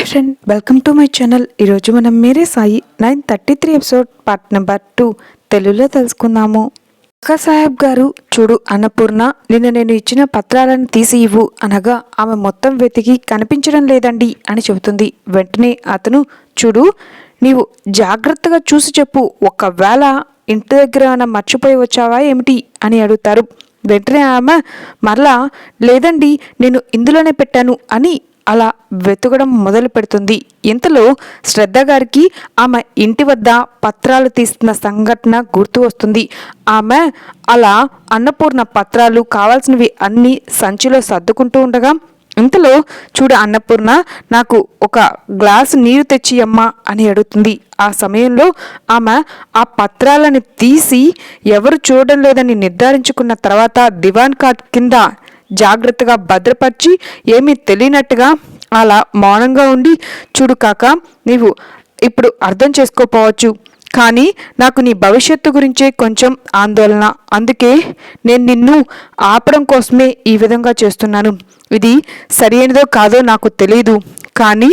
Friend welcome to my channel ఈరోజు మనం Mere Sai nine thirty three episode part number two తెలుగులో తెలుసుకుందాము. అక్క సాహెబ్ గారు చూడు అన్నపూర్ణ నిన్న నేను ఇచ్చిన పత్రాలను తీసి ఇవ్వు అనగా ఆమె మొత్తం వెతికి కనిపించడం లేదండి అని చెబుతుంది. వెంటనే అతను చూడు నీవు జాగ్రత్తగా చూసి చెప్పు ఒకవేళ ఇంటి దగ్గర ఏమైనా మర్చిపోయి వచ్చావా ఏమిటి అని అడుగుతారు. వెంటనే ఆమె మరలా లేదండి నేను ఇందులోనే పెట్టాను అని అలా వెతకడం మొదలు పెడుతుంది. ఇంతలో శ్రద్ధ గారికి ఆమె ఇంటి వద్ద పత్రాలు తీస్తున్న సంఘటన గుర్తు వస్తుంది. ఆమె అలా అన్నపూర్ణ పత్రాలు కావాల్సినవి అన్నీ సంచిలో సర్దుకుంటూ ఉండగా ఇంతలో చూడు అన్నపూర్ణ నాకు ఒక గ్లాసు నీరు తెచ్చి అమ్మా అని అడుగుతుంది. ఆ సమయంలో ఆమె ఆ పత్రాలను తీసి ఎవరు చూడడం లేదని నిర్ధారించుకున్న తర్వాత దివాన్ కాట్ కింద జాగ్రత్తగా భద్రపరిచి ఏమీ తెలియనట్టుగా అలా మౌనంగా ఉండి చూడు కాక నీవు ఇప్పుడు అర్థం చేసుకోపోవచ్చు. కానీ నాకు నీ భవిష్యత్తు గురించే కొంచెం ఆందోళన. అందుకే నేను నిన్ను ఆపడం కోసమే ఈ విధంగా చేస్తున్నాను. ఇది సరైనదో కాదో నాకు తెలియదు కానీ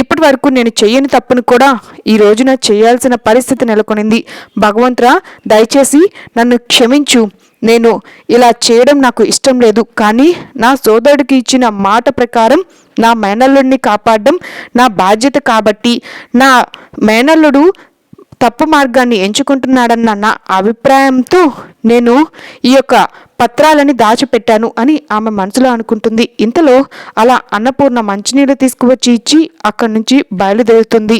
ఇప్పటి వరకు నేను చెయ్యని తప్పును కూడా ఈ రోజున చేయాల్సిన పరిస్థితి నెలకొనింది. భగవంతురా దయచేసి నన్ను క్షమించు. నేను ఇలా చేయడం నాకు ఇష్టం లేదు. కానీ నా సోదరుడికి ఇచ్చిన మాట ప్రకారం నా మేనల్లుడిని కాపాడడం నా బాధ్యత కాబట్టి నా మేనల్లుడు తప్పు మార్గాన్ని ఎంచుకుంటున్నాడన్న నా అభిప్రాయంతో నేను ఈ యొక్క పత్రాలని దాచిపెట్టాను అని ఆమె మనసులో అనుకుంటుంది. ఇంతలో అలా అన్నపూర్ణ మంచినీళ్ళు తీసుకువచ్చి ఇచ్చి అక్కడి నుంచి బయలుదేరుతుంది.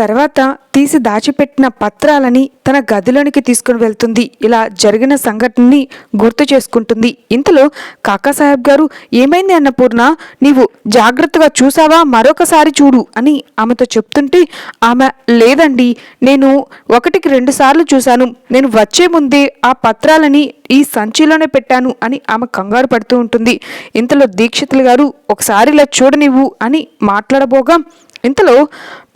తర్వాత తీసి దాచిపెట్టిన పత్రాలని తన గదిలోనికి తీసుకుని వెళ్తుంది. ఇలా జరిగిన సంఘటనని గుర్తు చేసుకుంటుంది. ఇంతలో కాకాసాహెబ్ గారు ఏమైంది అన్నపూర్ణ నీవు జాగ్రత్తగా చూసావా? మరొకసారి చూడు అని ఆమెతో చెప్తుంటే ఆమె లేదండి నేను ఒకటికి రెండు సార్లు చూశాను. నేను వచ్చే ముందే ఆ పత్రాలని ఈ సంచిలోనే పెట్టాను అని ఆమె కంగారు పడుతూ ఉంటుంది. ఇంతలో దీక్షితులు గారు ఒకసారి ఇలా చూడనివ్వు అని మాట్లాడబోగా ఇంతలో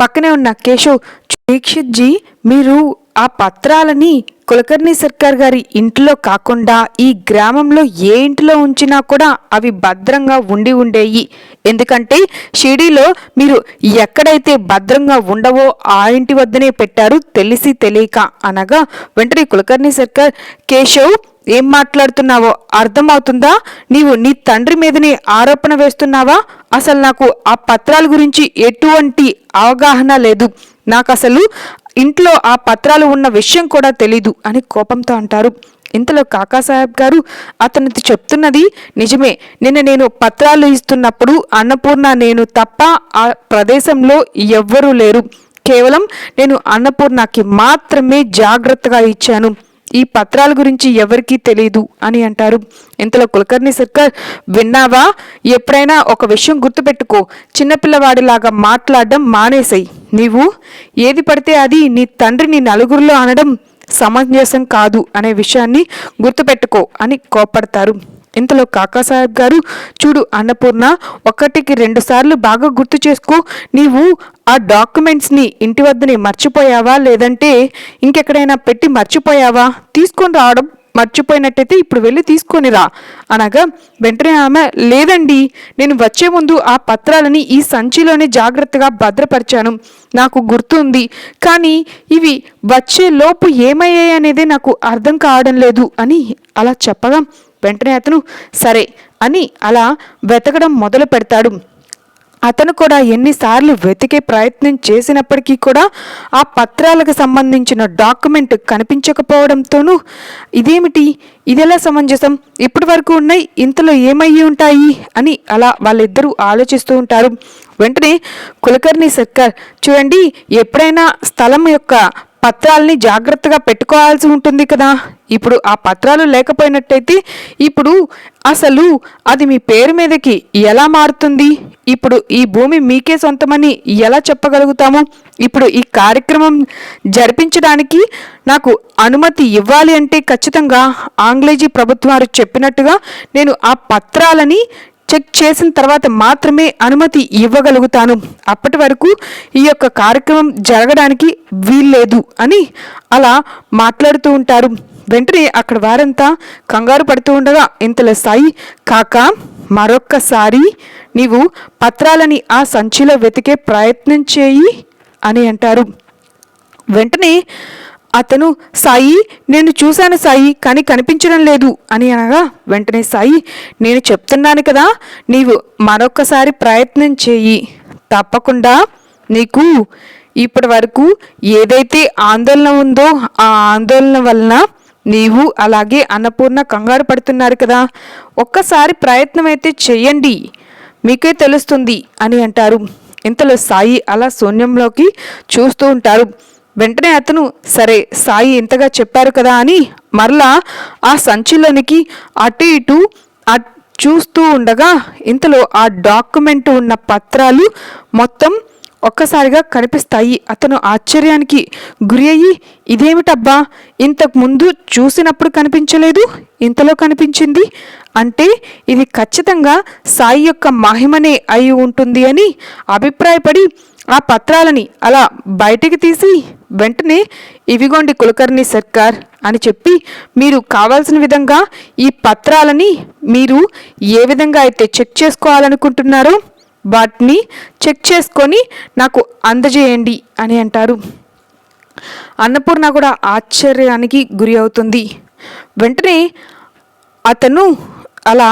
పక్కనే ఉన్న కేశవ్ దీక్షిత్ జీ మీరు ఆ పత్రాలని కులకర్ణి సర్కార్ గారి ఇంట్లో కాకుండా ఈ గ్రామంలో ఏ ఇంటిలో ఉంచినా కూడా అవి భద్రంగా ఉండి ఉండేవి ఎందుకంటే షిడీలో మీరు ఎక్కడైతే భద్రంగా ఉండవో ఆ ఇంటి వద్దనే పెట్టారు తెలిసి తెలియక. అనగా వెంటనే కులకర్ణి సర్కార్ కేశవ్ ఏం మాట్లాడుతున్నావో అర్థమవుతుందా? నీవు నీ తండ్రి మీదనే ఆరోపణ వేస్తున్నావా? అసలు నాకు ఆ పత్రాల గురించి ఎటువంటి అవగాహన లేదు. నాకు అసలు ఇంట్లో ఆ పత్రాలు ఉన్న విషయం కూడా తెలీదు అని కోపంతో అంటారు. ఇంతలో కాకాసాహెబ్ గారు అతనితో చెప్తున్నది నిజమే. నిన్న నేను పత్రాలు ఇస్తున్నప్పుడు అన్నపూర్ణ నేను తప్ప ఆ ప్రదేశంలో ఎవ్వరూ లేరు. కేవలం నేను అన్నపూర్ణకి మాత్రమే జాగ్రత్తగా ఇచ్చాను. ఈ పత్రాల గురించి ఎవరికీ తెలియదు అని అంటారు. ఇంతలో కులకర్ణి సర్కార్ విన్నావా? ఎప్పుడైనా ఒక విషయం గుర్తుపెట్టుకో. చిన్నపిల్లవాడిలాగా మాట్లాడడం మానేసాయి. నీవు ఏది పడితే అది నీ తండ్రిని నలుగురిలో అనడం సమంజసం కాదు అనే విషయాన్ని గుర్తుపెట్టుకో అని కోపడతారు ఇంతలో కాకాసాహెబ్ గారు చూడు అన్నపూర్ణ ఒకటికి రెండు సార్లు బాగా గుర్తు చేసుకో. నీవు ఆ డాక్యుమెంట్స్ని ఇంటి వద్దని మర్చిపోయావా? లేదంటే ఇంకెక్కడైనా పెట్టి మర్చిపోయావా? తీసుకొని రావడం మర్చిపోయినట్టయితే ఇప్పుడు వెళ్ళి తీసుకొనిరా అనగా వెంటనే ఆమె లేదండి నేను వచ్చే ముందు ఆ పత్రాలని ఈ సంచిలోనే జాగ్రత్తగా భద్రపరిచాను. నాకు గుర్తుంది. కానీ ఇవి వచ్చే లోపు ఏమయ్యాయి అనేది నాకు అర్థం కావడం లేదు అని అలా చెప్పగా వెంటనే అతను సరే అని అలా వెతకడం మొదలు పెడతాడు. అతను కూడా ఎన్నిసార్లు వెతికే ప్రయత్నం చేసినప్పటికీ కూడా ఆ పత్రాలకు సంబంధించిన డాక్యుమెంట్ కనిపించకపోవడంతోనూ ఇదేమిటి? ఇదెలా సమంజసం? ఇప్పటి వరకు ఉన్నాయి ఇంతలో ఏమయ్యి ఉంటాయి? అని అలా వాళ్ళిద్దరూ ఆలోచిస్తూ ఉంటారు. వెంటనే కులకర్ణి సర్కార్ చూడండి ఎప్పుడైనా స్థలం యొక్క పత్రాలని జాగ్రత్తగా పెట్టుకోవాల్సి ఉంటుంది కదా. ఇప్పుడు ఆ పత్రాలు లేకపోయినట్టయితే ఇప్పుడు అసలు అది మీ పేరు మీదకి ఎలా మారుతుంది? ఇప్పుడు ఈ భూమి మీకే సొంతమని ఎలా చెప్పగలుగుతాము? ఇప్పుడు ఈ కార్యక్రమం జరిపించడానికి నాకు అనుమతి ఇవ్వాలి అంటే ఖచ్చితంగా ఆంగ్లేజీ ప్రభుత్వం వారు చెప్పినట్టుగా నేను ఆ పత్రాలని చెక్ చేసిన తర్వాత మాత్రమే అనుమతి ఇవ్వగలుగుతాను. అప్పటి వరకు ఈ యొక్క కార్యక్రమం జరగడానికి వీల్లేదు అని అలా మాట్లాడుతూ ఉంటారు. వెంటనే అక్కడ వారంతా కంగారు పడుతూ ఉండగా ఇంతలో సాయి కాక మరొక్కసారి నీవు పత్రాలని ఆ సంచిలో వెతికే ప్రయత్నం చేయి అని అంటారు. వెంటనే అతను సాయి నేను చూశాను సాయి కానీ కనిపించడం లేదు అని అనగా వెంటనే సాయి నేను చెప్తున్నాను కదా నీవు మరొకసారి ప్రయత్నం చేయి. తప్పకుండా నీకు ఇప్పటి వరకు ఏదైతే ఆందోళన ఉందో ఆ ఆందోళన వలన నీవు అలాగే అన్నపూర్ణ కంగారు పడుతున్నారు కదా ఒక్కసారి ప్రయత్నం అయితే చెయ్యండి. మీకే తెలుస్తుంది అని అంటారు. ఇంతలో సాయి అలా శూన్యంలోకి చూస్తూ ఉంటారు. వెంటనే అతను సరే సాయి ఇంతగా చెప్పారు కదా అని మరలా ఆ సంచిలోనికి అటు ఇటు అట్ చూస్తూ ఉండగా ఇంతలో ఆ డాక్యుమెంట్ ఉన్న పత్రాలు మొత్తం ఒక్కసారిగా కనిపిస్తాయి. అతను ఆశ్చర్యానికి గురి అయ్యి ఇదేమిటబ్బా? ఇంతకు ముందు చూసినప్పుడు కనిపించలేదు? ఇంతలో కనిపించింది? అంటే ఇది ఖచ్చితంగా సాయి యొక్క మహిమనే అయి ఉంటుంది అని అభిప్రాయపడి ఆ పత్రాలని అలా బయటికి తీసి వెంటనే ఇవిగోండి కులకర్ణి సర్కార్ అని చెప్పి మీరు కావాల్సిన విధంగా ఈ పత్రాలని మీరు ఏ విధంగా అయితే చెక్ చేసుకోవాలనుకుంటున్నారో వాటిని చెక్ చేసుకొని నాకు అందజేయండి అని అంటారు. అన్నపూర్ణ కూడా ఆశ్చర్యానికి గురి అవుతుంది. వెంటనే అతను అలా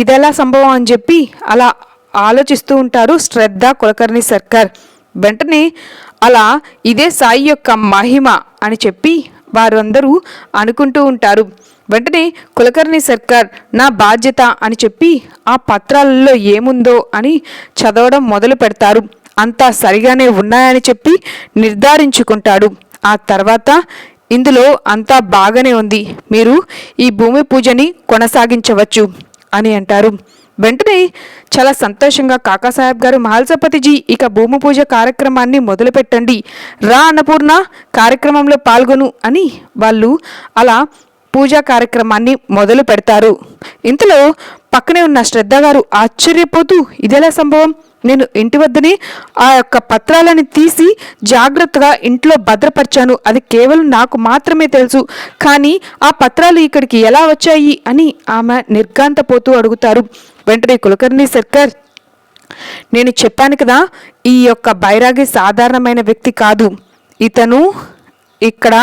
ఇదెలా సంభవం అని చెప్పి అలా ఆలోచిస్తూ ఉంటారు శ్రద్ధ కులకర్ణి సర్కార్. వెంటనే అలా ఇదే సాయి యొక్క మహిమ అని చెప్పి వారు అందరూ అనుకుంటూ ఉంటారు. వెంటనే కులకర్ణి సర్కార్ నా బాధ్యత అని చెప్పి ఆ పత్రాలలో ఏముందో అని చదవడం మొదలు పెడతారు. అంతా సరిగానే ఉన్నాయని చెప్పి నిర్ధారించుకుంటాడు. ఆ తర్వాత ఇందులో అంతా బాగానే ఉంది. మీరు ఈ భూమి పూజని కొనసాగించవచ్చు. అని అంటారు. వెంటనే చాలా సంతోషంగా కాకాసాహెబ్ గారు మహల్సపతిజీ ఇక భూమి పూజ కార్యక్రమాన్ని మొదలుపెట్టండి. రా అన్నపూర్ణ కార్యక్రమంలో పాల్గొను అని వాళ్ళు అలా పూజా కార్యక్రమాన్ని మొదలు పెడతారు. ఇంతలో పక్కనే ఉన్న శ్రద్ధ గారు ఆశ్చర్యపోతూ ఇదెలా సంభవం? నేను ఇంటి వద్దనే ఆ యొక్క పత్రాలని తీసి జాగ్రత్తగా ఇంట్లో భద్రపరిచాను. అది కేవలం నాకు మాత్రమే తెలుసు. కానీ ఆ పత్రాలు ఇక్కడికి ఎలా వచ్చాయి అని ఆమె నిర్గాంతపోతూ అడుగుతారు. వెంటనే కులకర్ణి సర్కార్ నేను చెప్పాను కదా ఈ యొక్క బైరాగి సాధారణమైన వ్యక్తి కాదు. ఇతను ఇక్కడ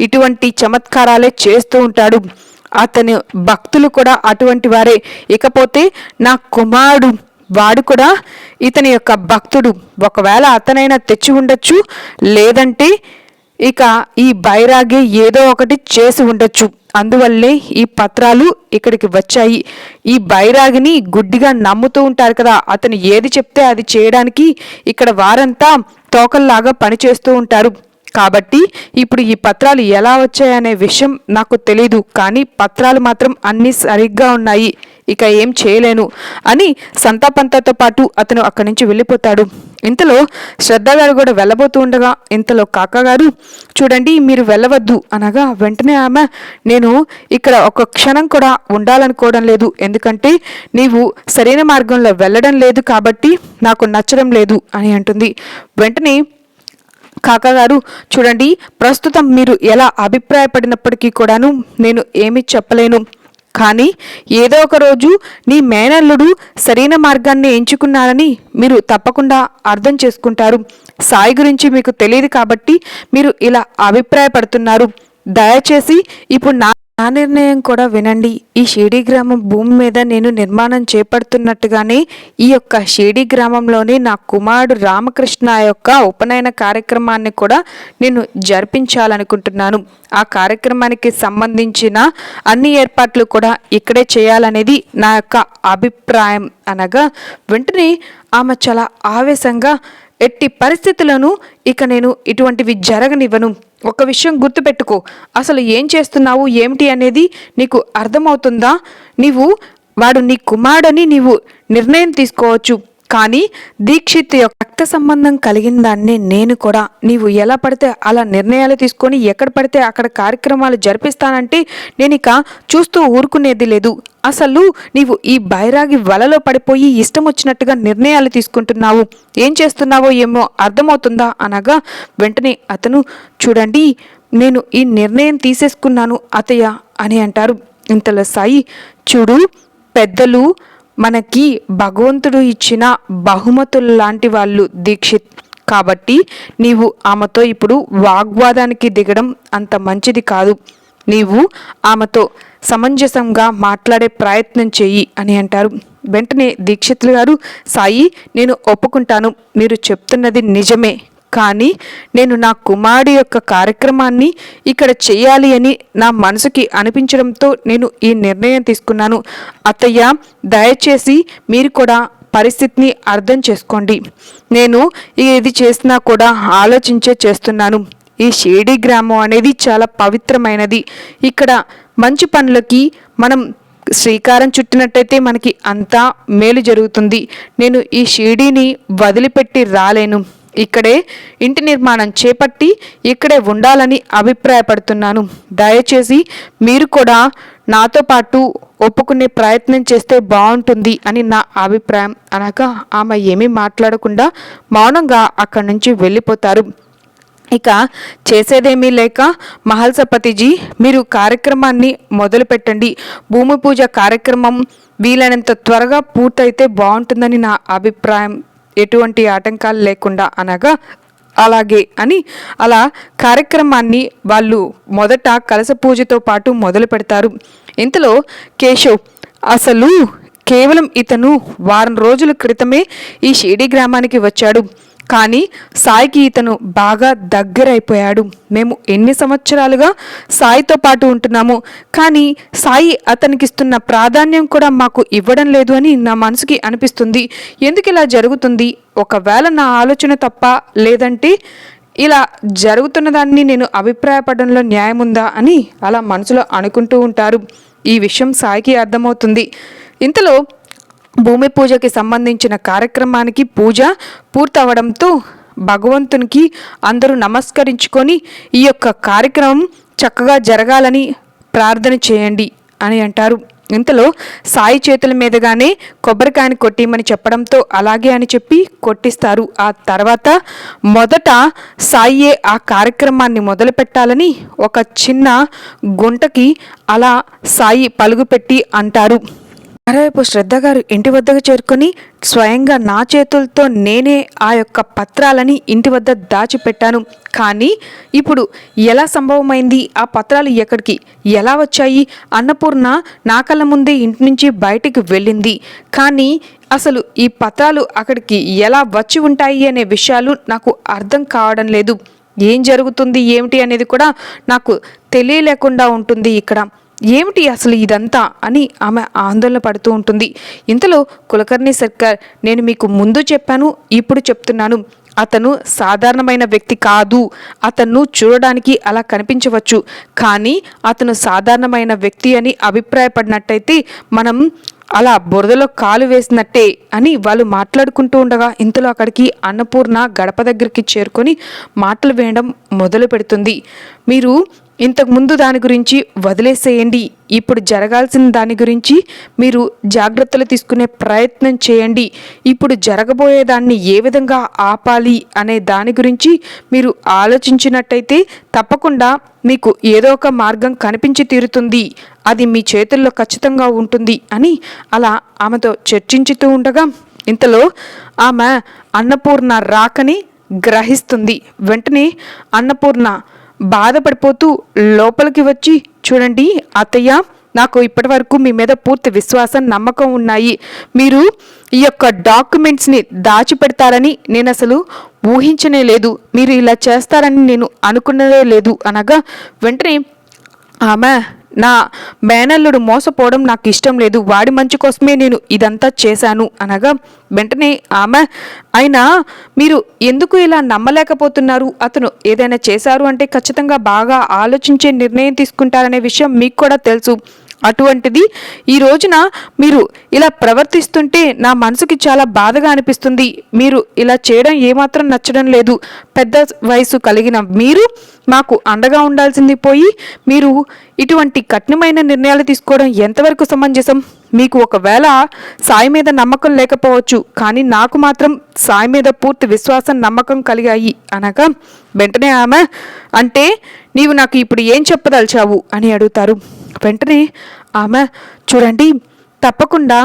ఇటువంటి చమత్కారాలే చేస్తూ ఉంటాడు. అతని భక్తులు కూడా అటువంటి వారే. ఇకపోతే నా కుమారుడు వాడు కూడా ఇతని యొక్క భక్తుడు. ఒకవేళ అతనైనా తెచ్చి ఉండొచ్చు లేదంటే ఇక ఈ బైరాగే ఏదో ఒకటి చేసి ఉండొచ్చు. అందువల్లే ఈ పత్రాలు ఇక్కడికి వచ్చాయి. ఈ బైరాగిని గుడ్డిగా నమ్ముతూ ఉంటారు కదా అతను ఏది చెప్తే అది చేయడానికి ఇక్కడ వారంతా తోకల్లాగా పనిచేస్తూ ఉంటారు. కాబట్టి ఇప్పుడు ఈ పత్రాలు ఎలా వచ్చాయనే విషయం నాకు తెలీదు కానీ పత్రాలు మాత్రం అన్నీ సరిగ్గా ఉన్నాయి. ఇక ఏం చేయలేను అని సంతాపంతతో పాటు అతను అక్కడి నుంచి వెళ్ళిపోతాడు. ఇంతలో శ్రద్ధ గారు కూడా వెళ్ళబోతూ ఉండగా ఇంతలో కాకగారు చూడండి మీరు వెళ్ళవద్దు అనగా వెంటనే ఆమె నేను ఇక్కడ ఒక క్షణం కూడా ఉండాలనుకోవడం లేదు. ఎందుకంటే నీవు సరైన మార్గంలో వెళ్ళడం లేదు కాబట్టి నాకు నచ్చడం లేదు అని అంటుంది. వెంటనే కాకాగారు చూడండి ప్రస్తుతం మీరు ఎలా అభిప్రాయపడినప్పటికీ కూడాను నేను ఏమీ చెప్పలేను. కానీ ఏదో ఒక రోజు నీ మేనల్లుడు సరైన మార్గాన్ని ఎంచుకున్నారని మీరు తప్పకుండా అర్థం చేసుకుంటారు. సాయి గురించి మీకు తెలియదు కాబట్టి మీరు ఇలా అభిప్రాయపడుతున్నారు. దయచేసి ఇప్పుడు నా నా నిర్ణయం కూడా వినండి. ఈ షిరిడి గ్రామం భూమి మీద నేను నిర్మాణం చేపడుతున్నట్టుగానే ఈ యొక్క షిరిడి గ్రామంలోని నా కుమారుడు రామకృష్ణ యొక్క ఉపనయన కార్యక్రమాన్ని కూడా నేను జరిపించాలనుకుంటున్నాను. ఆ కార్యక్రమానికి సంబంధించిన అన్ని ఏర్పాట్లు కూడా ఇక్కడే చేయాలనేది నా యొక్క అభిప్రాయం. అనగా వెంటనే ఆమె చాలా ఆవేశంగా ఎట్టి పరిస్థితులను ఇక నేను ఇటువంటివి జరగనివ్వను. ఒక విషయం గుర్తుపెట్టుకో. అసలు ఏం చేస్తున్నావు? ఏమిటి అనేది నీకు అర్థమవుతుందా? నీవు వాడు నీ కుమారుడని నీవు నిర్ణయం తీసుకోవచ్చు. కానీ దీక్షిత్ యొక్క రక్త సంబంధం కలిగిన దాన్ని నేను కూడా. నీవు ఎలా పడితే అలా నిర్ణయాలు తీసుకొని ఎక్కడ పడితే అక్కడ కార్యక్రమాలు జరిపిస్తానంటే నేను ఇక చూస్తూ ఊరుకునేది లేదు. అసలు నీవు ఈ బైరాగి వలలో పడిపోయి ఇష్టం వచ్చినట్టుగా నిర్ణయాలు తీసుకుంటున్నావు. ఏం చేస్తున్నావో ఏమో అర్థమవుతుందా? అనగా వెంటనే అతను చూడండి నేను ఈ నిర్ణయం తీసేసుకున్నాను అతయ్య అని అంటారు. ఇంతలో సాయి చూడు పెద్దలు మనకి భగవంతుడు ఇచ్చిన బహుమతులు లాంటి వాళ్ళు దీక్షిత్. కాబట్టి నీవు ఆమెతో ఇప్పుడు వాగ్వాదానికి దిగడం అంత మంచిది కాదు. నీవు ఆమెతో సమంజసంగా మాట్లాడే ప్రయత్నం చెయ్యి అని అంటారు. వెంటనే దీక్షితులు గారు సాయి నేను ఒప్పుకుంటాను. మీరు చెప్తున్నది నిజమే. కానీ నేను నా కుమారుడి యొక్క కార్యక్రమాన్ని ఇక్కడ చేయాలి అని నా మనసుకి అనిపించడంతో నేను ఈ నిర్ణయం తీసుకున్నాను. అత్తయ్య దయచేసి మీరు కూడా పరిస్థితిని అర్థం చేసుకోండి. నేను ఇది చేసినా కూడా ఆలోచించే చేస్తున్నాను. ఈ షేడీ గ్రామం అనేది చాలా పవిత్రమైనది. ఇక్కడ మంచి పనులకి మనం శ్రీకారం చుట్టినట్టయితే మనకి అంతా మేలు జరుగుతుంది. నేను ఈ షిరిడీని వదిలిపెట్టి రాలేను. ఇక్కడే ఇంటి నిర్మాణం చేపట్టి ఇక్కడే ఉండాలని అభిప్రాయపడుతున్నాను. దయచేసి మీరు కూడా నాతో పాటు ఒప్పుకునే ప్రయత్నం చేస్తే బాగుంటుంది అని నా అభిప్రాయం. అనగా ఆమె ఏమీ మాట్లాడకుండా మౌనంగా అక్కడి నుంచి వెళ్ళిపోతారు. ఇక చేసేదేమీ లేక మహల్సపతిజీ మీరు కార్యక్రమాన్ని మొదలుపెట్టండి. భూమి పూజ కార్యక్రమం వీలైనంత త్వరగా పూర్తయితే బాగుంటుందని నా అభిప్రాయం. ఎటువంటి ఆటంకాలు లేకుండా అనగా అలాగే అని అలా కార్యక్రమాన్ని వాళ్ళు మొదట కలస పూజతో పాటు మొదలు పెడతారు. ఇంతలో కేశవ్ అసలు కేవలం ఇతను వారం రోజుల క్రితమే ఈ షిరిడి గ్రామానికి వచ్చాడు. కానీ సాయికి ఇతను బాగా దగ్గరైపోయాడు. మేము ఎన్ని సంవత్సరాలుగా సాయితో పాటు ఉంటున్నాము కానీ సాయి అతనికి ఇస్తున్న ప్రాధాన్యం కూడా మాకు ఇవ్వడం లేదు అని నా మనసుకి అనిపిస్తుంది. ఎందుకు ఇలా జరుగుతుంది? ఒకవేళ నా ఆలోచన తప్ప లేదంటే ఇలా జరుగుతున్న దాన్ని నేను అభిప్రాయపడడంలో న్యాయం ఉందా అని అలా మనసులో అనుకుంటూ ఉంటారు. ఈ విషయం సాయికి అర్థమవుతుంది. ఇంతలో భూమి పూజకి సంబంధించిన కార్యక్రమానికి పూజ పూర్తవడంతో భగవంతునికి అందరూ నమస్కరించుకొని ఈ యొక్క కార్యక్రమం చక్కగా జరగాలని ప్రార్థన చేయండి అని అంటారు. ఇంతలో సాయి చేతుల మీదుగానే కొబ్బరికాయని కొట్టిమని చెప్పడంతో అలాగే అని చెప్పి కొట్టిస్తారు. ఆ తర్వాత మొదట సాయియే ఆ కార్యక్రమాన్ని మొదలు పెట్టాలని ఒక చిన్న గుంటకి అలా సాయి పలుగుపెట్టి అంటారు. మరోవైపు శ్రద్ధ గారు ఇంటి వద్దకు చేరుకొని స్వయంగా నా చేతులతో నేనే ఆ యొక్క పత్రాలని ఇంటి వద్ద దాచిపెట్టాను. కానీ ఇప్పుడు ఎలా సంభవమైంది? ఆ పత్రాలు ఎక్కడికి? ఎలా వచ్చాయి? అన్నపూర్ణ నా కళ్ళ ముందే ఇంటి నుంచి బయటికి వెళ్ళింది. కానీ అసలు ఈ పత్రాలు అక్కడికి ఎలా వచ్చి ఉంటాయి అనే విషయాలు నాకు అర్థం కావడం లేదు. ఏం జరుగుతుంది? ఏమిటి అనేది కూడా నాకు తెలియలేకుండా ఉంటుంది ఇక్కడ. ఏమిటి అసలు ఇదంతా అని ఆమె ఆందోళన పడుతూ ఉంటుంది. ఇంతలో కులకర్ణి సర్కార్ నేను మీకు ముందు చెప్పాను ఇప్పుడు చెప్తున్నాను. అతను సాధారణమైన వ్యక్తి కాదు. అతను చూడడానికి అలా కనిపించవచ్చు. కానీ అతను సాధారణమైన వ్యక్తి అని అభిప్రాయపడినట్టయితే మనం అలా బురదలో కాలు వేసినట్టే అని వాళ్ళు మాట్లాడుకుంటూ ఉండగా ఇంతలో అక్కడికి అన్నపూర్ణ గడప దగ్గరికి చేరుకొని మాటలు వేయడం మొదలు పెడుతుంది మీరు ఇంతకుముందు దాని గురించి వదిలేసేయండి. ఇప్పుడు జరగాల్సిన దాని గురించి మీరు జాగ్రత్తలు తీసుకునే ప్రయత్నం చేయండి. ఇప్పుడు జరగబోయే దాన్ని ఏ విధంగా ఆపాలి అనే దాని గురించి మీరు ఆలోచించినట్టయితే తప్పకుండా మీకు ఏదో ఒక మార్గం కనిపించి తీరుతుంది. అది మీ చేతుల్లో ఖచ్చితంగా ఉంటుంది అని అలా ఆమెతో చర్చించుతూ ఉండగా ఇంతలో ఆమె అన్నపూర్ణ రాకని గ్రహిస్తుంది. వెంటనే అన్నపూర్ణ బాధపడిపోతూ లోపలికి వచ్చి చూడండి అత్తయ్య నాకు ఇప్పటి వరకు మీ మీద పూర్తి విశ్వాసం నమ్మకం ఉన్నాయి. మీరు ఈ యొక్క డాక్యుమెంట్స్ని దాచిపెడతారని నేను అసలు ఊహించనే లేదు. మీరు ఇలా చేస్తారని నేను అనుకున్నదే లేదు. అనగా వెంటనే ఆమె నా మేనల్లుడు మోసపోవడం నాకు ఇష్టం లేదు. వాడి మంచి కోసమే నేను ఇదంతా చేశాను అనగా వెంటనే ఆమె అయినా మీరు ఎందుకు ఇలా నమ్మలేకపోతున్నారు? అతను ఏదైనా చేశారు అంటే ఖచ్చితంగా బాగా ఆలోచించే నిర్ణయం తీసుకుంటారనే విషయం మీకు కూడా తెలుసు. అటువంటిది ఈ రోజున మీరు ఇలా ప్రవర్తిస్తుంటే నా మనసుకి చాలా బాధగా అనిపిస్తుంది. మీరు ఇలా చేయడం ఏమాత్రం నచ్చడం లేదు. పెద్ద వయసు కలిగిన మీరు మాకు అండగా ఉండాల్సింది పోయి మీరు ఇటువంటి కఠినమైన నిర్ణయాలు తీసుకోవడం ఎంతవరకు సమంజసం? మీకు ఒకవేళ సాయి మీద నమ్మకం లేకపోవచ్చు. కానీ నాకు మాత్రం సాయి మీద పూర్తి విశ్వాసం నమ్మకం కలిగాయి అనగా వెంటనే ఆమె అంటే నీవు నాకు ఇప్పుడు ఏం చెప్పదలిచావు? అని అడుగుతారు. వెంటనే ఆమె చూడండి తప్పకుండా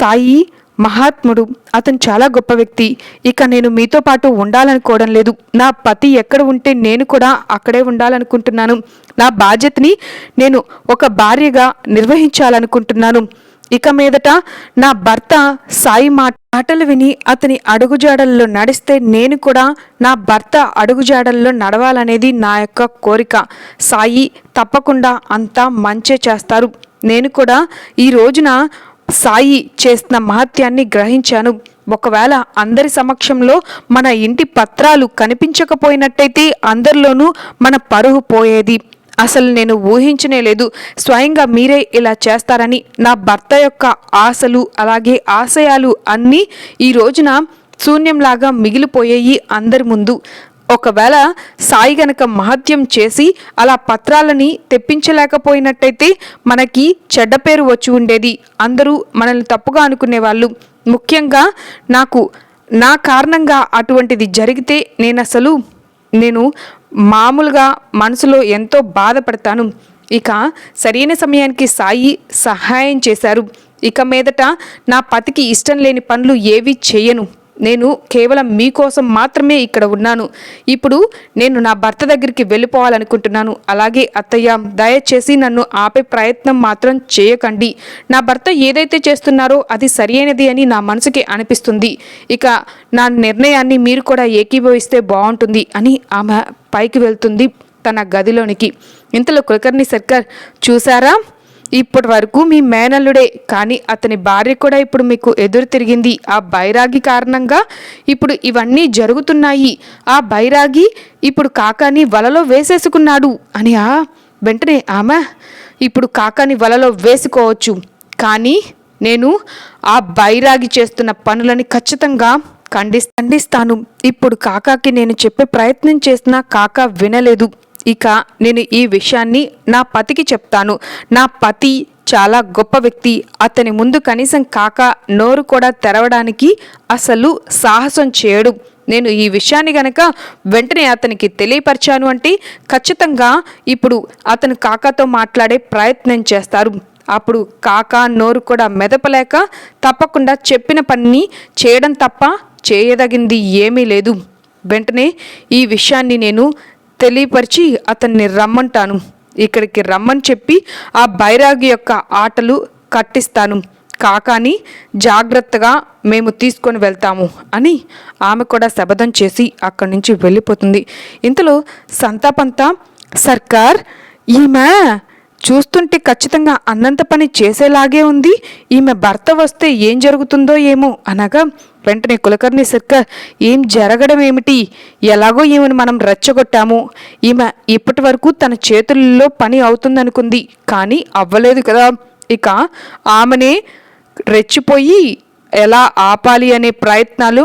సాయి మహాత్ముడు. అతను చాలా గొప్ప వ్యక్తి. ఇక నేను మీతో పాటు ఉండాలనుకోవడం లేదు. నా పతి ఎక్కడ ఉంటే నేను కూడా అక్కడే ఉండాలనుకుంటున్నాను. నా బాధ్యతని నేను ఒక భార్యగా నిర్వహించాలనుకుంటున్నాను. ఇక మీదట నా భర్త సాయి మాట మాటలు విని అతని అడుగుజాడల్లో నడిస్తే నేను కూడా నా భర్త అడుగుజాడల్లో నడవాలనేది నా యొక్క కోరిక. సాయి తప్పకుండా అంతా మంచే చేస్తారు. నేను కూడా ఈ రోజున సాయి చేసిన మహత్యాన్ని గ్రహించాను. ఒకవేళ అందరి సమక్షంలో మన ఇంటి పత్రాలు కనిపించకపోయినట్టయితే అందరిలోనూ మన పరువు పోయేది. అసలు నేను ఊహించనే లేదు. స్వయంగా మీరే ఇలా చేస్తారని నా భర్త యొక్క ఆశలు అలాగే ఆశయాలు అన్నీ ఈ రోజున శూన్యంలాగా మిగిలిపోయాయి అందరి ముందు. ఒకవేళ సాయి గనక మహత్యం చేసి అలా పత్రాలని తెప్పించలేకపోయినట్టయితే మనకి చెడ్డ పేరు వచ్చి ఉండేది. అందరూ మనల్ని తప్పుగా అనుకునేవాళ్ళు. ముఖ్యంగా నాకు నా కారణంగా అటువంటిది జరిగితే నేను అసలు నేను మామూలుగా మనసులో ఎంతో బాధపడతాను. ఇక సరైన సమయానికి సాయి సహాయం చేశారు. ఇక మీదట నా పతికి ఇష్టం లేని పనులు ఏవి చేయను. నేను కేవలం మీకోసం మాత్రమే ఇక్కడ ఉన్నాను. ఇప్పుడు నేను నా భర్త దగ్గరికి వెళ్ళిపోవాలనుకుంటున్నాను. అలాగే అత్తయ్య దయచేసి నన్ను ఆపే ప్రయత్నం మాత్రం చేయకండి. నా భర్త ఏదైతే చేస్తున్నారో అది సరైనది అని నా మనసుకి అనిపిస్తుంది. ఇక నా నిర్ణయాన్ని మీరు కూడా ఏకీభవిస్తే బాగుంటుంది అని ఆమె పైకి వెళ్తుంది తన గదిలోనికి. ఇంతలో కులకర్ణి సర్కార్ చూసారా ఇప్పటి వరకు మీ మేనల్లుడే కానీ అతని భార్య కూడా ఇప్పుడు మీకు ఎదురు తిరిగింది. ఆ బైరాగి కారణంగా ఇప్పుడు ఇవన్నీ జరుగుతున్నాయి. ఆ బైరాగి ఇప్పుడు కాకాని వలలో వేసేసుకున్నాడు అని ఆ వెంటనే ఆమె ఇప్పుడు కాకాని వలలో వేసుకోవచ్చు. కానీ నేను ఆ బైరాగి చేస్తున్న పనులని ఖచ్చితంగా ఖండి ఖండిస్తాను. ఇప్పుడు కాకాకి నేను చెప్పే ప్రయత్నం చేసినా కాకా వినలేదు. ఇక నేను ఈ విషయాన్ని నా పతికి చెప్తాను. నా పతి చాలా గొప్ప వ్యక్తి. అతని ముందు కనీసం కాక నోరు కూడా తెరవడానికి అసలు సాహసం చేయడు. నేను ఈ విషయాన్ని గనక వెంటనే అతనికి తెలియపరిచాను అంటే ఖచ్చితంగా ఇప్పుడు అతను కాకాతో మాట్లాడే ప్రయత్నం చేస్తారు. అప్పుడు కాకా నోరు కూడా మెదపలేక తప్పకుండా చెప్పిన పనిని చేయడం తప్ప చేయదగింది ఏమీ లేదు. వెంటనే ఈ విషయాన్ని నేను తెలియపరిచి అతన్ని రమ్మంటాను. ఇక్కడికి రమ్మని చెప్పి ఆ బైరాగి యొక్క ఆటలు కట్టిస్తాను. కాకాని జాగ్రత్తగా మేము తీసుకొని వెళ్తాము అని ఆమె కూడా శబదం చేసి అక్కడి నుంచి వెళ్ళిపోతుంది. ఇంతలో సంతాపంతా సర్కార్ ఈమె చూస్తుంటే ఖచ్చితంగా అన్నంత పని చేసేలాగే ఉంది. ఈమె భర్త వస్తే ఏం జరుగుతుందో ఏమో అనగా వెంటనే కులకర్ణి సర్కార్ ఏం జరగడం ఏమిటి? ఎలాగో ఈమెను మనం రెచ్చగొట్టాము. ఈమె ఇప్పటి వరకు తన చేతుల్లో పని అవుతుందనుకుంది కానీ అవ్వలేదు కదా. ఇక ఆమెనే రెచ్చిపోయి ఎలా ఆపాలి అనే ప్రయత్నాలు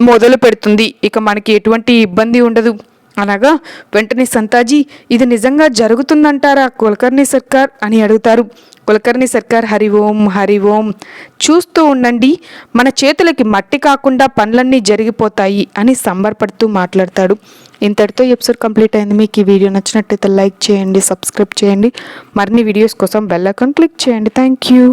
మొదలు పెడుతుంది ఇక మనకి ఎటువంటి ఇబ్బంది ఉండదు. అనగా వెంటనే సంతాజీ ఇది నిజంగా జరుగుతుందంటారా కులకర్ణి సర్కార్? అని అడుగుతారు. కులకర్ణి సర్కార్ హరి ఓం హరి ఓం చూస్తూ ఉండండి. మన చేతులకి మట్టి కాకుండా పనులన్నీ జరిగిపోతాయి అని సంబరపడుతూ మాట్లాడతాడు. ఇంతటితో ఎపిసోడ్ కంప్లీట్ అయింది. మీకు ఈ వీడియో నచ్చినట్టయితే లైక్ చేయండి సబ్స్క్రైబ్ చేయండి. మరిన్ని వీడియోస్ కోసం బెల్ ఐకాన్ క్లిక్ చేయండి. Thank you.